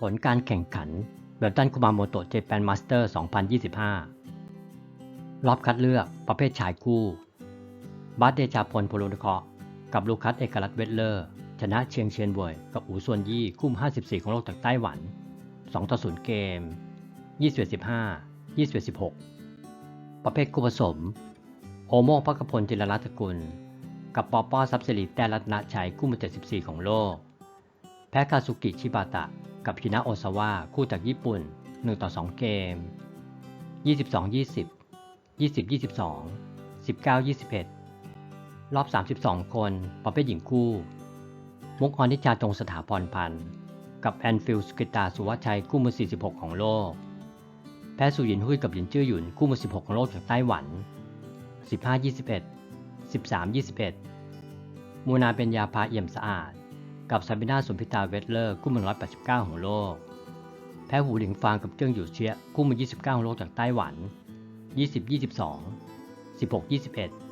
ผลการแข่งขันเบลตันคุมาโมโตะเจแปนมาสเตอร์ 2025 รอบคัดเลือกประเภทชายคู่ บัสเดชาพลโพโลนเคาะกับลูคัสเอกลัตเวทเลอร์ ชนะเชียงเชียนบวย กับอูซวนยี่คู่54 ของโลกจากไต้หวัน 2 ต่อ 0 เกม 21 15 21 16 ประเภทคู่ผสม โอโมงพักพลจิรรัตน์กุล กับปอปอซับสิริแต่รัตนชัยคู่มือ74 ของโลก แพ้คาซุกิชิบาตะ กับฮินะโอซาวะคู่จากญี่ปุ่น 1 ต่อ 2 เกม 22 20 20 22 19 21 รอบ 32 คน ประเภทหญิงคู่ มุกอนิชาจงสถาพรพันธ์ กับแอนฟิลสกิตาสุวัชัยคู่มือ 46 ของโลก แพ้สุยินหุ้ยกับหยินจื้อหยุนคู่มือ 16 ของโลกจากไต้หวัน 15 21 13 21 มูนาเป็นยาพาเอี่ยมสะอาด กับซาบิน่าสุนพิตาเวสเลอร์คู่มือ189 ของโลก แพ้หูหลิงฟางกับเจิ้งหยูเชียคู่มือ29 ของโลกจากไต้หวัน 20 22 16 21